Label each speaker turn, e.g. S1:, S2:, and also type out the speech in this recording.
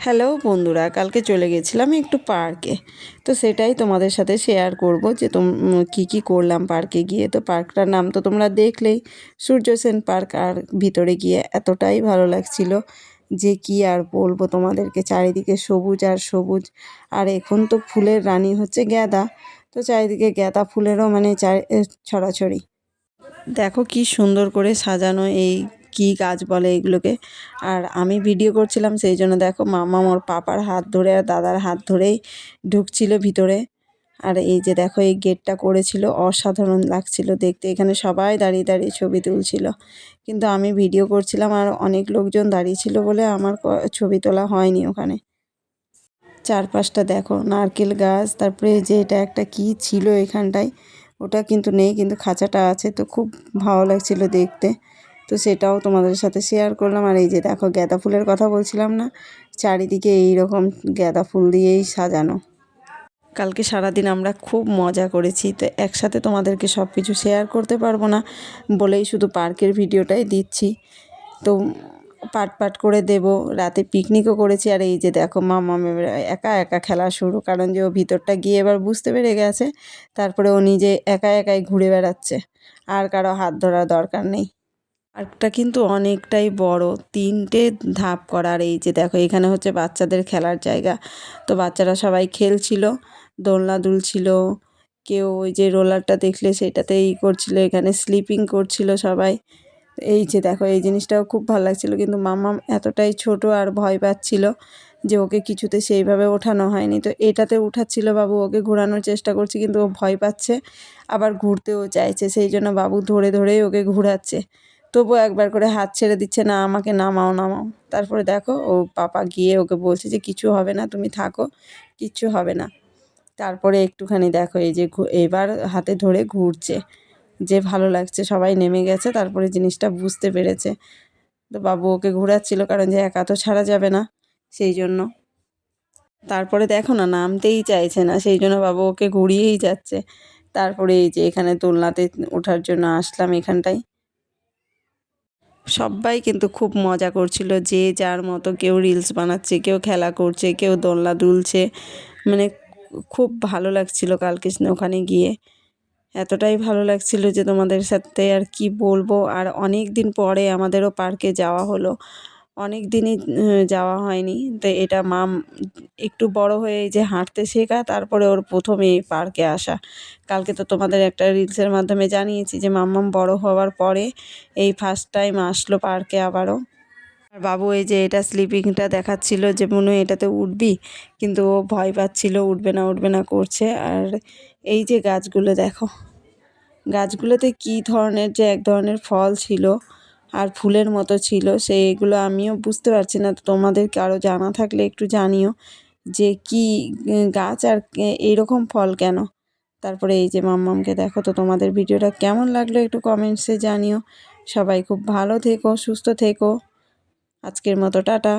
S1: Hello বন্ধুরা, কালকে চলে গেছিলাম একটু পার্কে। তো সেটাই তোমাদের সাথে শেয়ার করব যে তোম, কী কী করলাম পার্কে গিয়ে। তো পার্কটার নাম তো তোমরা দেখলেই সূর্য সেন পার্ক আর ভিতরে গিয়ে এতটাই ভালো লাগছিল যে কি আর বলব তোমাদেরকে, চারিদিকে সবুজ আর সবুজ। আর এখন তো ফুলের রানী হচ্ছে গ্যাদা, তো চারিদিকে গ্যাদা ফুলেরও মানে চারি ছড়াছড়ি। দেখো কি সুন্দর করে সাজানো এই কি গাছ বলে এগুলোকে। আর আমি ভিডিও করছিলাম সেই জন্য দেখো মামা ওর পাপার হাত ধরে আর দাদার হাত ধরেই ঢুকছিল ভিতরে। আর এই যে দেখো এই গেটটা করেছিল, অসাধারণ লাগছিল দেখতে। এখানে সবাই দাঁড়িয়ে দাঁড়িয়ে ছবি তুলছিল। কিন্তু আমি ভিডিও করছিলাম আর অনেক লোকজন দাঁড়িয়ে ছিল বলে আমার ছবি তোলা হয়নি ওখানে। চারপাশটা দেখো নারকেল গাছ, তারপরে যে এটা একটা কি ছিল এখানটায়, ওটা কিন্তু নেই কিন্তু খাঁচাটা আছে, তো খুব ভালো লাগছিল দেখতে। তো সেটাও তোমাদের সাথে শেয়ার করলাম। আর এই যে দেখো, গাঁদা ফুলের কথা বলছিলাম না, চারিদিকে এই রকম গাঁদা ফুল দিয়েই সাজানো। কালকে সারাদিন আমরা খুব মজা করেছি, তো একসাথে তোমাদেরকে সব কিছু শেয়ার করতে পারব না বলেই শুধু পার্কের ভিডিওটাই দিচ্ছি। তো পাট পাট করে দেব, রাতে পিকনিকও করেছি। আর এই যে দেখো, মামা একা একা খেলা শুরু, কারণ যে ও ভিতরটা গিয়ে এবার বুঝতে পেরে গেছে, তারপরে ও নিজে একা একাই ঘুরে বেড়াচ্ছে, আর কারও হাত ধরার দরকার নেই। পার্কটা কিন্তু অনেকটাই বড়। তিনটে ধাপ করার এই যে দেখো, এখানে হচ্ছে বাচ্চাদের খেলার জায়গা। তো বাচ্চারা সবাই খেলছিল, দোলনা দুলছিল, কেউ ওই যে রোলারটা দেখলে সেটাতে ই করছিল, এখানে স্লিপিং করছিল সবাই। এই যে দেখো, এই জিনিসটাও খুব ভালো লাগছিল, কিন্তু মামা এতটাই ছোট আর ভয় পাচ্ছিল যে ওকে কিছুতে সেইভাবে ওঠানো হয়নি। তো এটাতে উঠাচ্ছিল বাবু, ওকে ঘোরানোর চেষ্টা করছে, কিন্তু ও ভয় পাচ্ছে, আবার ঘুরতেও চাইছে। সেই জন্য বাবু ধরে ধরেই ওকে ঘোরাচ্ছে। তবুও একবার করে হাত ছেড়ে দিচ্ছে, না, আমাকে নামাও নামাও। তারপরে দেখো, ও পাপা গিয়ে ওকে বলছে যে, কিছু হবে না, তুমি থাকো, কিচ্ছু হবে না। তারপরে একটুখানি দেখো, এই যে এবার হাতে ধরে ঘুরছে, যে ভালো লাগছে, সবাই নেমে গেছে, তারপরে জিনিসটা বুঝতে পেরেছে। তো বাবু ওকে ঘোরাচ্ছিল, কারণ যে একা তো ছাড়া যাবে না, সেই জন্য। তারপরে দেখো না, নামতেই চাইছে না, সেই জন্য বাবু ওকে ঘুরিয়েই যাচ্ছে। তারপরে এই যে এখানে দোলনাতে ওঠার জন্য আসলাম এখানটায়। সবাই কিন্তু খুব মজা করছিল যে যার মতো কেউ রিলস বানাচ্ছে, কেউ খেলা করছে, কেউ দোলনা দুলছে। মানে খুব ভালো লাগছিল কালকৃষ্ণ ওখানে গিয়ে। এতটাই ভালো লাগছিল যে তোমাদের সাথে আর কি বলব। আর অনেক দিন পরে আমাদেরও পার্কে যাওয়া হলো। অনেক দিনই যাওয়া হয়নি। তো এটা মাম একটু বড় হয়ে যে হাঁটতে শেখা, তারপরে ওর প্রথম পার্কে আসা। কালকে তো তোমাদের একটা রিলসের মাধ্যমে জানিয়েছি যে মাম্মাম বড় হওয়ার পরে এই ফার্স্ট টাইম আসলো পার্কে আবারও। আর বাবু এই যে এটা স্লিপিংটা দেখাচ্ছিল যে মনে হয় এটাতে উঠবি, কিন্তু ও ভয় পাচ্ছিল, উঠবে না উঠবে না করছে। আর এই যে গাছগুলো দেখো, গাছগুলোতে কী ধরনের যে এক ধরনের ফল ছিল আর ফুলের মতো ছিল, সেইগুলো আমিও বুঝতে পারছি না। তোমাদের কারও জানা থাকলে একটু জানিও যে কি গাছ আর এরকম ফল কেন? তারপরে এই যে মাম্মামকে দেখো তো তোমাদের ভিডিওটা কেমন লাগল একটু কমেন্টসে জানিও। সবাই খুব ভালো থেকো, সুস্থ থেকো। আজকের মতো টাটা।